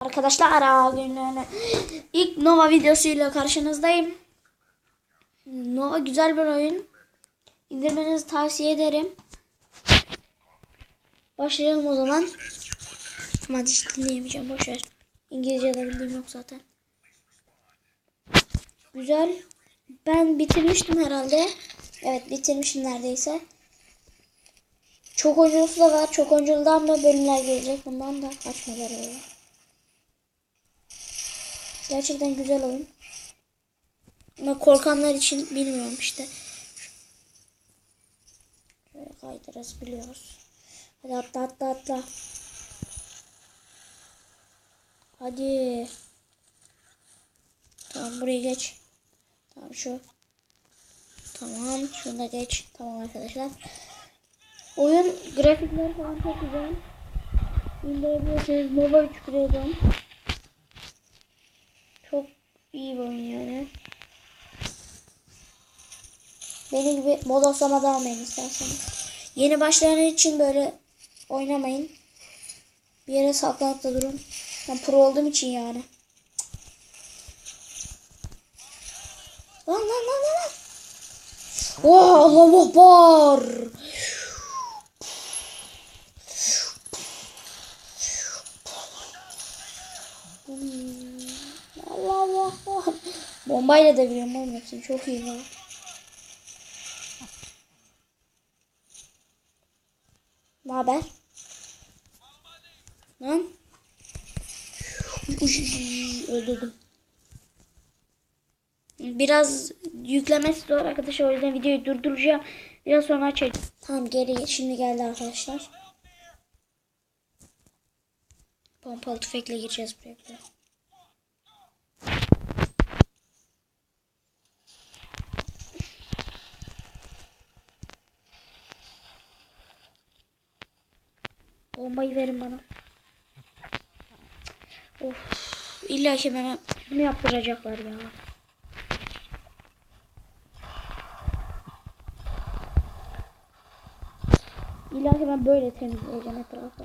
Arkadaşlar bugün ilk Nova videosuyla karşınızdayım. Nova güzel bir oyun. İndirmenizi tavsiye ederim. Başlayalım o zaman. Ama hiç dinleyemeyeceğim boşver. İngilizce de bildiğim yok zaten. Güzel. Ben bitirmiştim herhalde. Evet bitirmişim neredeyse. Çok oyuncusu da var. Çok oyuncudan da bölümler gelecek. Bundan da kaçmalar öyle. Gerçekten güzel oyun. Ama korkanlar için bilmiyorum işte. Şöyle kaydırırız biliyoruz. Hadi atla atla atla. Hadi. Tamam buraya geç. Tamam şu. Tamam şunu da geç. Tamam arkadaşlar. Oyun grafikleri falan çok güzel. İndirebilirsiniz. Nova 3 Freedom. Çok iyi bir oyun yani. Benim gibi bodoslamadan almayın isterseniz. Yeni başlayan için böyle oynamayın. Bir yere saklanıp da durun. Ben pro olduğum için yani. Lan lan lan lan lan. Oh Allah Allah. Bombayla da biliyorum oğlum hepsini. Çok iyi ya. Ne haber? Lan. Öldürdüm. Biraz yüklemesi zor arkadaşlar. O yüzden videoyu durduracağım. Biraz sonra açacağım. Tamam geri şimdi geldi arkadaşlar. Pompalı tüfekle gireceğiz buraya. Bombayı verin bana. Of. İlla ki bana bunu yaptıracaklar ya. İlla ki ben böyle temizleyeceğim etrafı.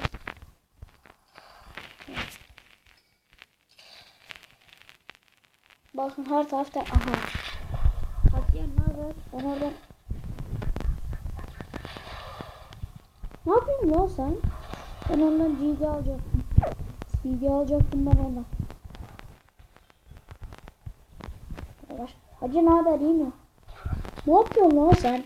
Bakın her tarafta aha. Hatice ne haber? Ben oradan Ne yapıyorsun lan sen? Ben ondan CD alacaktım. CD alacaktım ben ondan. Yavaş. Hacı ne haber iyi mi? Ne yapıyorsun lan sen?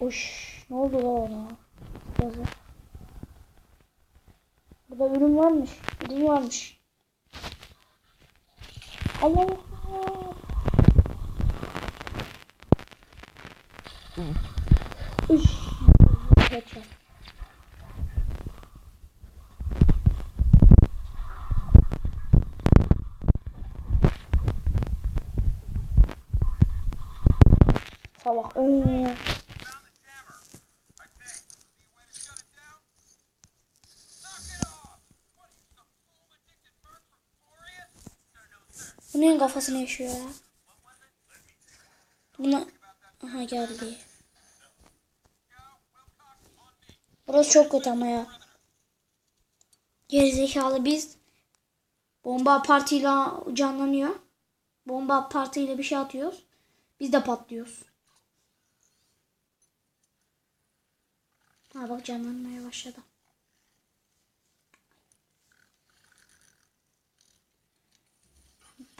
Uş, ne oldu lan ona? Yazı. Burada ürün varmış. Ürün varmış. Allah Allah. Üş. Headshot. Salak. Bunun kafasına yaşıyor ya. Buna... Aha geldi. Burası çok kötü ama ya. Gerizekalı biz bomba partiyle canlanıyor. Bomba partiyle bir şey atıyoruz. Biz de patlıyoruz. Ha bak canlanmaya başladı.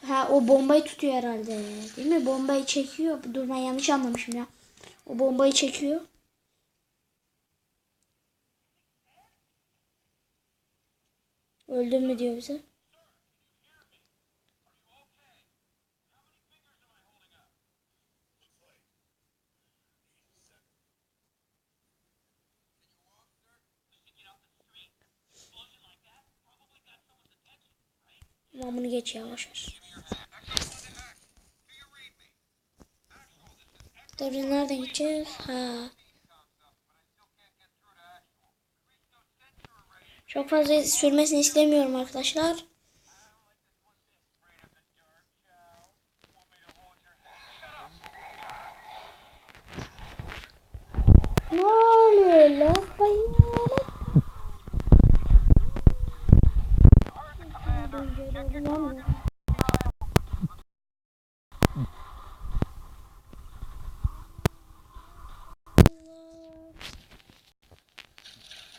Ha o bombayı tutuyor herhalde. Değil mi? Bombayı çekiyor. Dur ben yanlış anlamışım ya. O bombayı çekiyor. Öldün mü diyor bize. Bunu geç yavaş. Dur biz nereden gideceğiz? Ha. Çok fazla sürmesini istemiyorum arkadaşlar. Ne oluyor? Allah bayanak.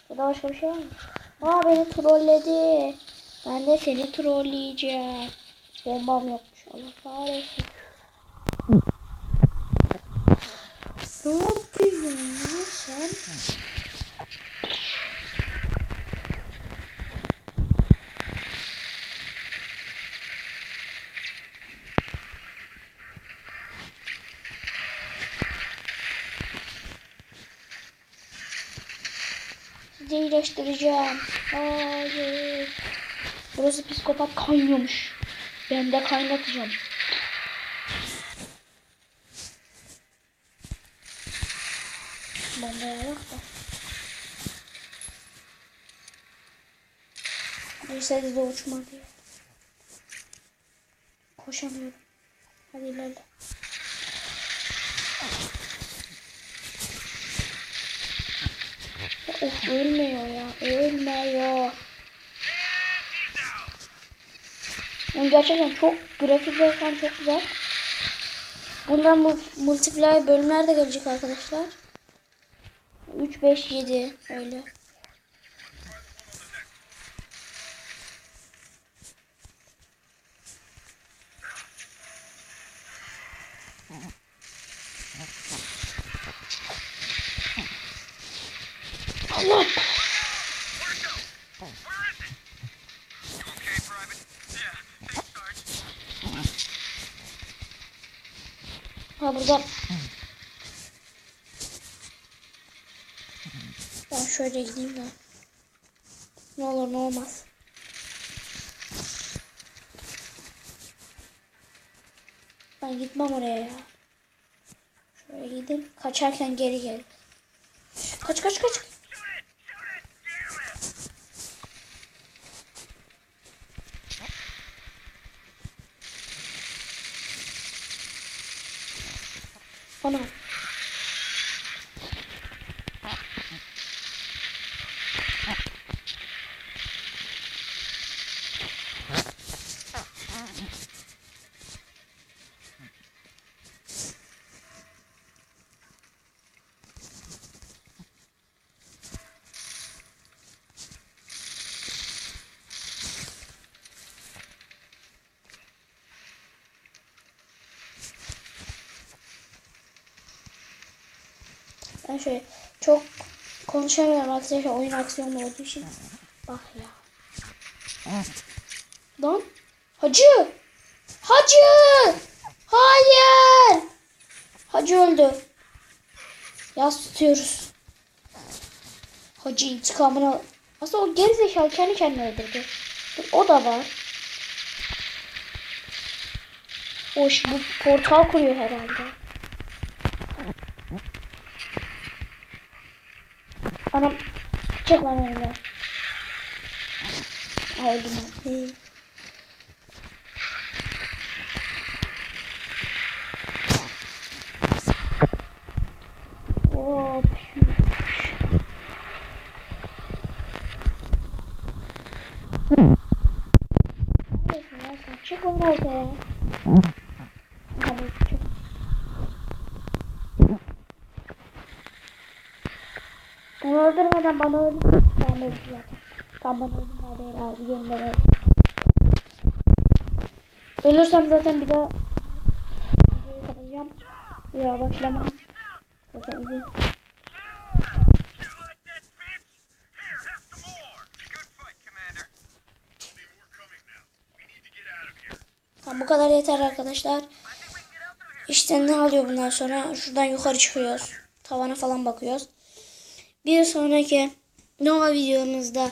Burada başka bir şey var mı? Aa beni trolledi. Ben de seni trolleyeceğim. Bombam yokmuş. Allah kahretsin. Ne yapıyorsun ya sen? Sizi iyileştireceğim. Hayır. Burası psikopat kaynıyormuş. Ben de kaynatacağım. Bombaya bak da. Neyse de uçma. Koşamıyorum. Hadi ilerle. Of ölmüyor ya. Ölmüyor. Yani gerçekten çok grafikler falan çok güzel. Bundan bu multiplayer bölümler de gelecek arkadaşlar. 3, 5, 7 öyle. Allah! Ha burada. Ben şöyle gideyim de. Ne olur ne olmaz. Ben gitmem oraya ya. Şöyle gideyim. Kaçarken geri gel. Kaç kaç kaç. 哦。Ben şöyle çok konuşamıyorum arkadaşlar oyun aksiyonlu olduğu için. Bak ya. Lan. Hacı. Hacı. Hayır. Hacı öldü. Yas tutuyoruz. Hacı intikamını. Aslında o gerizekalı kendi kendine öldürdü. Dur, O da var. O bu portal kuruyor herhalde. Çok önemli. Aldım. Öldürmeden bana öldür. Ben öldüm zaten. Tam bana öldürmeden abi gönder. Ölürsem zaten bir daha videoyu kapatacağım. Daha başlamam. Zaten here. Tamam bu kadar yeter arkadaşlar. İşte ne alıyor bundan sonra? Şuradan yukarı çıkıyoruz. Tavana falan bakıyoruz. Bir sonraki Nova videomuzda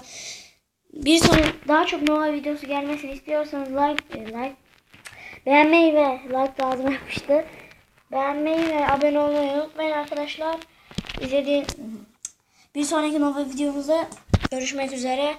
bir son daha çok Nova videosu gelmesini istiyorsanız like e, like beğenmeyi ve like lazım yapmıştı. Beğenmeyi ve abone olmayı unutmayın arkadaşlar. İzlediğin bir sonraki Nova videomuzda görüşmek üzere.